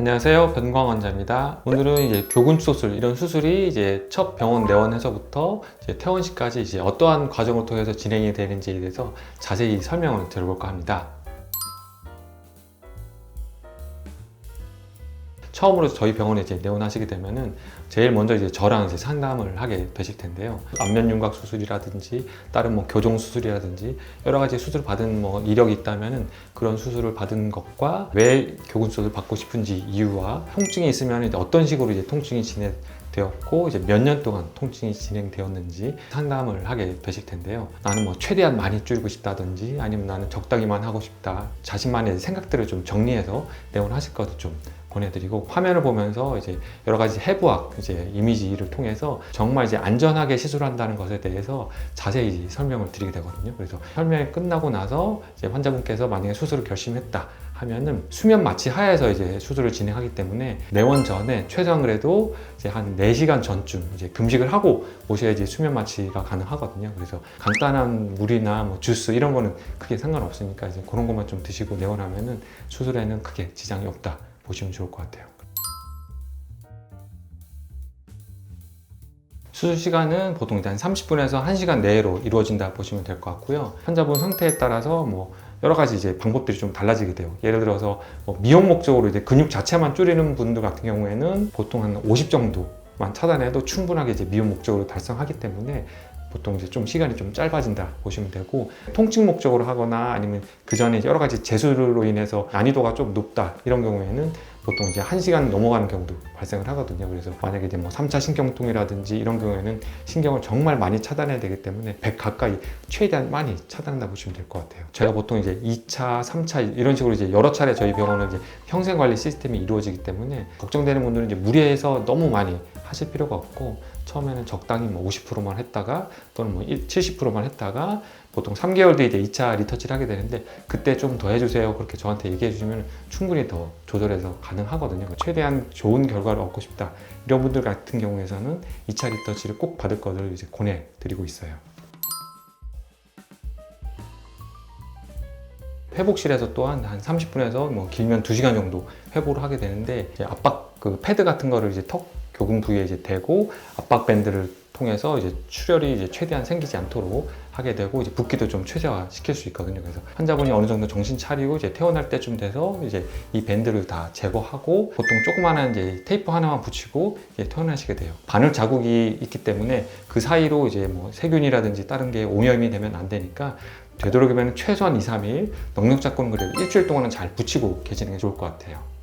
안녕하세요. 변광 환자입니다. 오늘은 이제 교군 수술 이런 수술이 이제 첫 병원 내원해서부터 이제 퇴원식까지 이제 어떠한 과정을 통해서 진행이 되는지에 대해서 자세히 설명을 드려볼까 합니다. 처음으로 저희 병원에 이제 내원하시게 되면은 제일 먼저 이제 저랑 이제 상담을 하게 되실 텐데요. 안면 윤곽 수술이라든지 다른 뭐 교정 수술이라든지 여러 가지 수술 받은 뭐 이력이 있다면은 그런 수술을 받은 것과 왜 교군 수술 받고 싶은지 이유와 통증이 있으면 이제 어떤 식으로 이제 통증이 진행 되었고 이제 몇 년 동안 통증이 진행되었는지 상담을 하게 되실 텐데요. 나는 뭐 최대한 많이 줄이고 싶다든지 아니면 나는 적당히만 하고 싶다. 자신만의 생각들을 좀 정리해서 내원하실 것을 좀 보내드리고 화면을 보면서 이제 여러 가지 해부학 이제 이미지를 통해서 정말 이제 안전하게 시술한다는 것에 대해서 자세히 설명을 드리게 되거든요. 그래서 설명이 끝나고 나서 이제 환자분께서 만약에 수술을 결심했다. 하면은 수면 마취 하에서 이제 수술을 진행하기 때문에 내원 전에 최소한 그래도 이제 한 4시간 전쯤 이제 금식을 하고 오셔야지 수면 마취가 가능하거든요. 그래서 간단한 물이나 뭐 주스 이런 거는 크게 상관없으니까 이제 그런 것만 좀 드시고 내원하면은 수술에는 크게 지장이 없다 보시면 좋을 것 같아요. 수술 시간은 보통 한 30분에서 1시간 내로 이루어진다 보시면 될 것 같고요. 환자분 상태에 따라서 뭐 여러 가지 이제 방법들이 좀 달라지게 돼요. 예를 들어서 뭐 미용 목적으로 이제 근육 자체만 줄이는 분들 같은 경우에는 보통 한 50 정도만 차단해도 충분하게 이제 미용 목적으로 달성하기 때문에 보통 이제 좀 시간이 좀 짧아진다 보시면 되고 통증 목적으로 하거나 아니면 그 전에 여러 가지 재수로 인해서 난이도가 좀 높다 이런 경우에는 보통 이제 1시간 넘어가는 경우도 발생을 하거든요. 그래서 만약에 이제 뭐 3차 신경통이라든지 이런 경우에는 신경을 정말 많이 차단해야 되기 때문에 100 가까이 최대한 많이 차단한다 보시면 될 것 같아요. 제가 보통 이제 2차, 3차 이런 식으로 이제 여러 차례 저희 병원은 이제 평생 관리 시스템이 이루어지기 때문에 걱정되는 분들은 이제 무리해서 너무 많이 하실 필요가 없고 처음에는 적당히 뭐 50%만 했다가 또는 뭐 70%만 했다가 보통 3개월 뒤에 이제 2차 리터치를 하게 되는데 그때 좀 더 해주세요. 그렇게 저한테 얘기해 주시면 충분히 더 조절해서 가능하거든요. 최대한 좋은 결과를 얻고 싶다. 이런 분들 같은 경우에서는 2차 리터치를 꼭 받을 것을 이제 권해드리고 있어요. 회복실에서 또한 한 30분에서 뭐 길면 2시간 정도 회복을 하게 되는데 압박 그 패드 같은 거를 이제 턱 교금 부위에 이제 대고 압박 밴드를 통해서 이제 출혈이 이제 최대한 생기지 않도록 하게 되고 이제 붓기도 좀 최대화 시킬 수 있거든요. 그래서 환자분이 어느 정도 정신 차리고 이제 퇴원할 때쯤 돼서 이제 이 밴드를 다 제거하고 보통 조그마한 이제 테이프 하나만 붙이고 이제 퇴원하시게 돼요. 바늘 자국이 있기 때문에 그 사이로 이제 뭐 세균이라든지 다른 게 오염이 되면 안 되니까 되도록이면 최소한 2, 3일 넉넉 잡고는 그래도 일주일 동안은 잘 붙이고 계시는 게 좋을 것 같아요.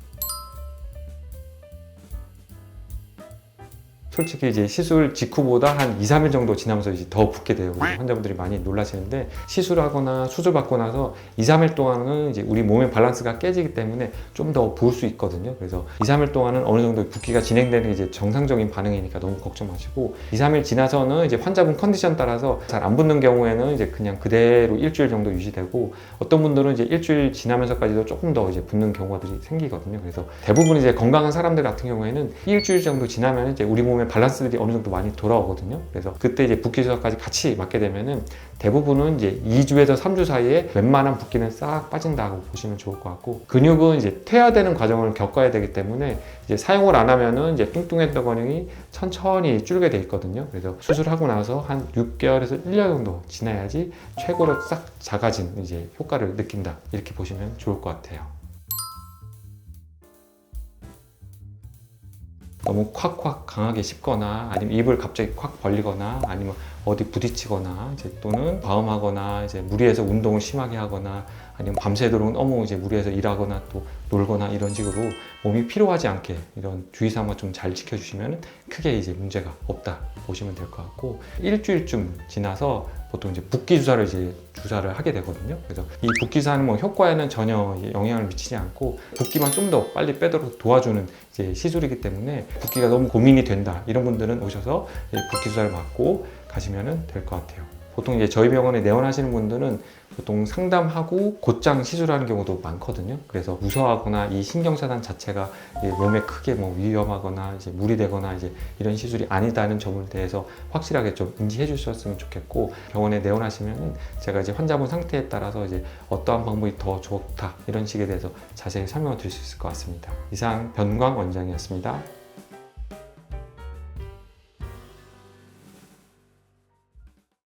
솔직히 이제 시술 직후보다 한 2, 3일 정도 지나면서 이제 더 붓게 돼요. 우리 환자분들이 많이 놀라시는데 시술하거나 수술 받고 나서 2, 3일 동안은 이제 우리 몸의 밸런스가 깨지기 때문에 좀 더 부을 수 있거든요. 그래서 2, 3일 동안은 어느 정도 붓기가 진행되는 게 이제 정상적인 반응이니까 너무 걱정 마시고 2, 3일 지나서는 이제 환자분 컨디션 따라서 잘 안 붓는 경우에는 이제 그냥 그대로 일주일 정도 유지되고 어떤 분들은 이제 일주일 지나면서까지도 조금 더 이제 붓는 경우들이 생기거든요. 그래서 대부분 이제 건강한 사람들 같은 경우에는 일주일 정도 지나면 이제 우리 몸의 밸런스들이 어느 정도 많이 돌아오거든요. 그래서 그때 이제 붓기 조절까지 같이 맞게 되면은 대부분은 이제 2주에서 3주 사이에 웬만한 붓기는 싹 빠진다고 보시면 좋을 것 같고 근육은 이제 퇴화되는 과정을 겪어야 되기 때문에 이제 사용을 안 하면은 이제 뚱뚱했던 근육이 천천히 줄게 돼 있거든요. 그래서 수술하고 나서 한 6개월에서 1년 정도 지나야지 최고로 싹 작아진 이제 효과를 느낀다. 이렇게 보시면 좋을 것 같아요. 너무 콱콱 강하게 씹거나 아니면 입을 갑자기 콱 벌리거나 아니면 어디 부딪히거나 이제 또는 과음하거나 이제 무리해서 운동을 심하게 하거나 아니면 밤새도록 너무 이제 무리해서 일하거나 또 놀거나 이런 식으로 몸이 피로하지 않게 이런 주의사항만 좀 잘 지켜주시면 크게 이제 문제가 없다 보시면 될 것 같고 일주일쯤 지나서 보통 이제 붓기 주사를 이제 주사를 하게 되거든요. 그래서 이 붓기 주사는 뭐 효과에는 전혀 영향을 미치지 않고 붓기만 좀 더 빨리 빼도록 도와주는 이제 시술이기 때문에 붓기가 너무 고민이 된다 이런 분들은 오셔서 붓기 주사를 맞고 가시면 될 것 같아요. 보통 이제 저희 병원에 내원하시는 분들은 보통 상담하고 곧장 시술하는 경우도 많거든요. 그래서 무서워하거나 이 신경차단 자체가 몸에 크게 뭐 위험하거나 이제 무리 되거나 이제 이런 시술이 아니다는 점에 대해서 확실하게 좀 인지해 주셨으면 좋겠고 병원에 내원하시면은 제가 이제 환자분 상태에 따라서 이제 어떠한 방법이 더 좋다 이런 식에 대해서 자세히 설명을 드릴 수 있을 것 같습니다. 이상 변광 원장이었습니다.